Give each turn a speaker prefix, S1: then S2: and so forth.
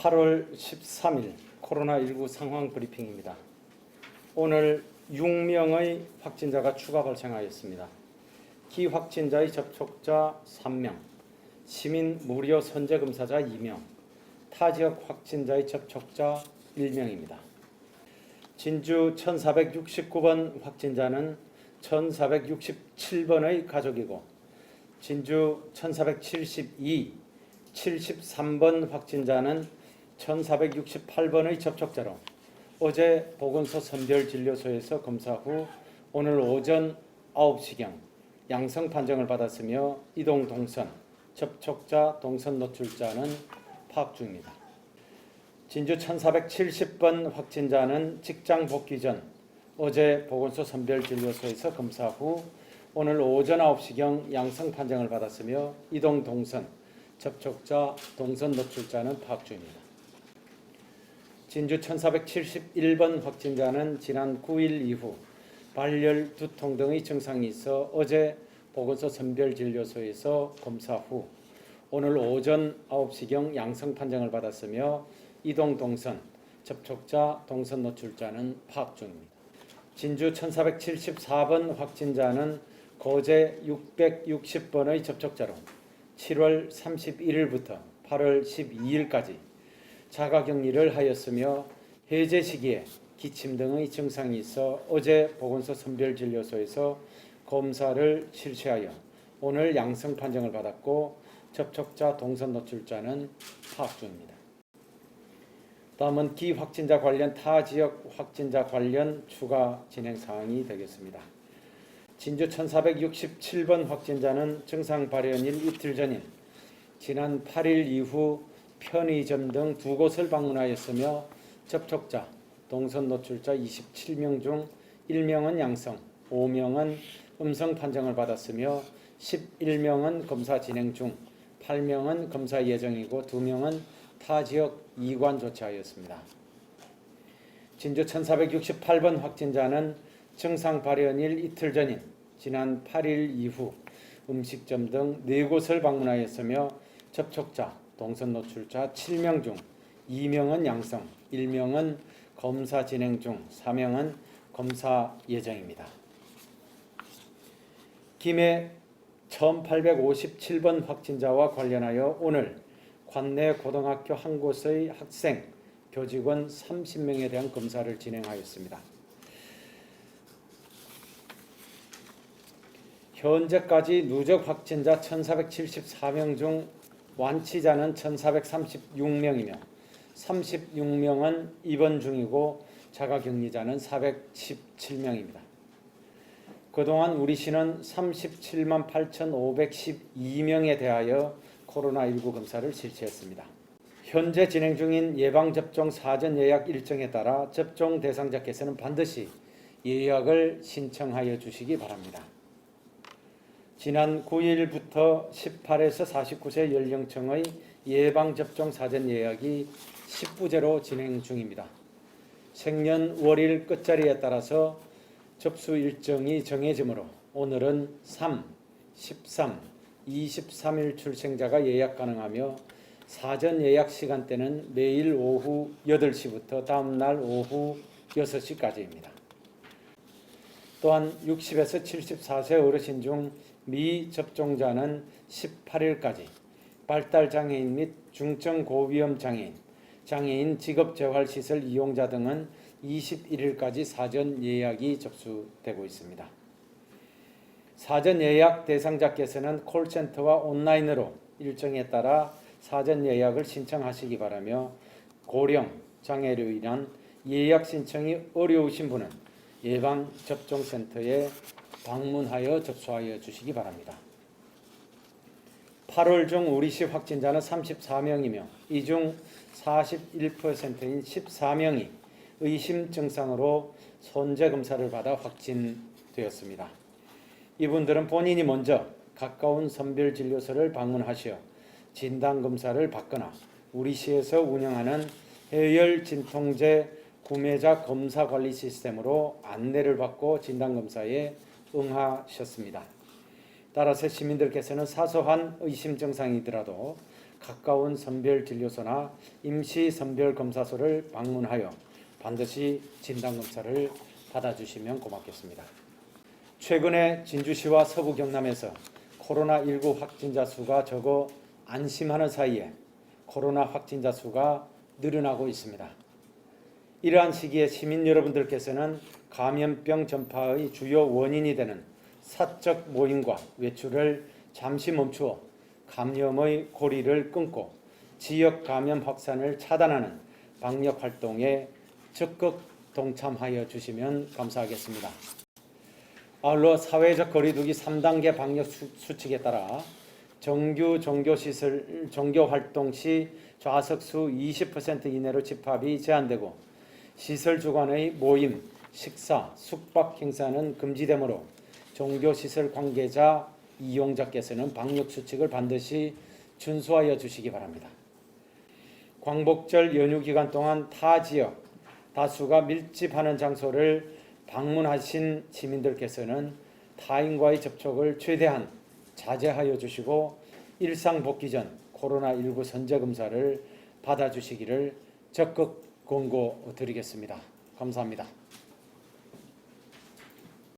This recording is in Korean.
S1: 8월 13일 코로나19 상황 브리핑입니다. 오늘 6명의 확진자가 추가 발생하였습니다. 기확진자의 접촉자 3명, 시민 무료 선제 검사자 2명, 타 지역 확진자의 접촉자 1명입니다. 진주 1469번 확진자는 1467번의 가족이고 진주 1472, 73번 확진자는 1468번의 접촉자로 어제 보건소 선별진료소에서 검사 후 오늘 오전 9시경 양성 판정을 받았으며 이동 동선, 접촉자 동선 노출자는 파악 중입니다. 진주 1470번 확진자는 직장 복귀 전 어제 보건소 선별진료소에서 검사 후 오늘 오전 9시경 양성 판정을 받았으며 이동 동선, 접촉자 동선 노출자는 파악 중입니다. 진주 1471번 확진자는 지난 9일 이후 발열, 두통 등의 증상이 있어 어제 보건소 선별진료소에서 검사 후 오늘 오전 9시경 양성 판정을 받았으며 이동 동선, 접촉자 동선 노출자는 파악 중입니다. 진주 1474번 확진자는 거제 660번의 접촉자로 7월 31일부터 8월 12일까지 자가격리를 하였으며 해제 시기에 기침 등의 증상이 있어 어제 보건소 선별진료소에서 검사를 실시하여 오늘 양성 판정을 받았고 접촉자 동선 노출자는 파악 중입니다. 다음은 기확진자 관련 타 지역 확진자 관련 추가 진행 사항이 되겠습니다. 진주 1467번 확진자는 증상 발현일 이틀 전인 지난 8일 이후 편의점 등 두 곳을 방문하였으며 접촉자, 동선 노출자 27명 중 1명은 양성, 5명은 음성 판정을 받았으며 11명은 검사 진행 중, 8명은 검사 예정이고 2명은 타 지역 이관 조치하였습니다. 진주 1468번 확진자는 증상 발현일 이틀 전인 지난 8일 이후 음식점 등네 곳을 방문하였으며 접촉자, 동선 노출자 7명 중 2명은 양성, 1명은 검사 진행 중, 4명은 검사 예정입니다. 김해 1857번 확진자와 관련하여 오늘 관내 고등학교 한 곳의 학생, 교직원 30명에 대한 검사를 진행하였습니다. 현재까지 누적 확진자 1474명 중 완치자는 1436명이며 36명은 입원 중이고 자가격리자는 417명입니다. 그동안 우리 시는 37만 8,512명에 대하여 코로나19 검사를 실시했습니다. 현재 진행 중인 예방접종 사전 예약 일정에 따라 접종 대상자께서는 반드시 예약을 신청하여 주시기 바랍니다. 지난 9일부터 18에서 49세 연령층의 예방접종 사전 예약이 10부제로 진행 중입니다. 생년 월일 끝자리에 따라서 접수 일정이 정해지므로 오늘은 3, 13, 23일 출생자가 예약 가능하며 사전 예약 시간대는 매일 오후 8시부터 다음 날 오후 6시까지입니다. 또한 60에서 74세 어르신 중 미접종자는 18일까지 발달 장애인 및 중증 고위험 장애인, 장애인 직업 재활 시설 이용자 등은 21일까지 사전 예약이 접수되고 있습니다. 사전 예약 대상자께서는 콜센터와 온라인으로 일정에 따라 사전 예약을 신청하시기 바라며 고령, 장애로 인한 예약 신청이 어려우신 분은 예방접종센터에 방문하여 접수하여 주시기 바랍니다. 8월 중 우리시 확진자는 34명이며 이 중 41%인 14명이 의심 증상으로 손재 검사를 받아 확진되었습니다. 이분들은 본인이 먼저 가까운 선별 진료소를 방문하시어 진단 검사를 받거나 우리시에서 운영하는 해열 진통제 구매자 검사 관리 시스템으로 안내를 받고 진단 검사에 응하셨습니다. 따라서 시민들께서는 사소한 의심 증상이더라도 가까운 선별 진료소나 임시 선별 검사소를 방문하여 반드시 진단 검사를 받아주시면 고맙겠습니다. 최근에 진주시와 서부 경남에서 코로나19 확진자 수가 적어 안심하는 사이에 코로나 확진자 수가 늘어나고 있습니다. 이러한 시기에 시민 여러분들께서는 감염병 전파의 주요 원인이 되는 사적 모임과 외출을 잠시 멈추어 감염의 고리를 끊고 지역 감염 확산을 차단하는 방역 활동에 적극 동참하여 주시면 감사하겠습니다. 아울러 사회적 거리두기 3단계 방역 수, 수칙에 따라 정규 종교 시설 종교 활동 시 좌석 수 20% 이내로 집합이 제한되고 시설 주관의 모임, 식사, 숙박 행사는 금지되므로 종교 시설 관계자 이용자께서는 방역 수칙을 반드시 준수하여 주시기 바랍니다. 광복절 연휴 기간 동안 타 지역 다수가 밀집하는 장소를 방문하신 시민들께서는 타인과의 접촉을 최대한 자제하여 주시고 일상 복귀 전 코로나19 선제 검사를 받아 주시기를 적극 권고드리겠습니다. 감사합니다.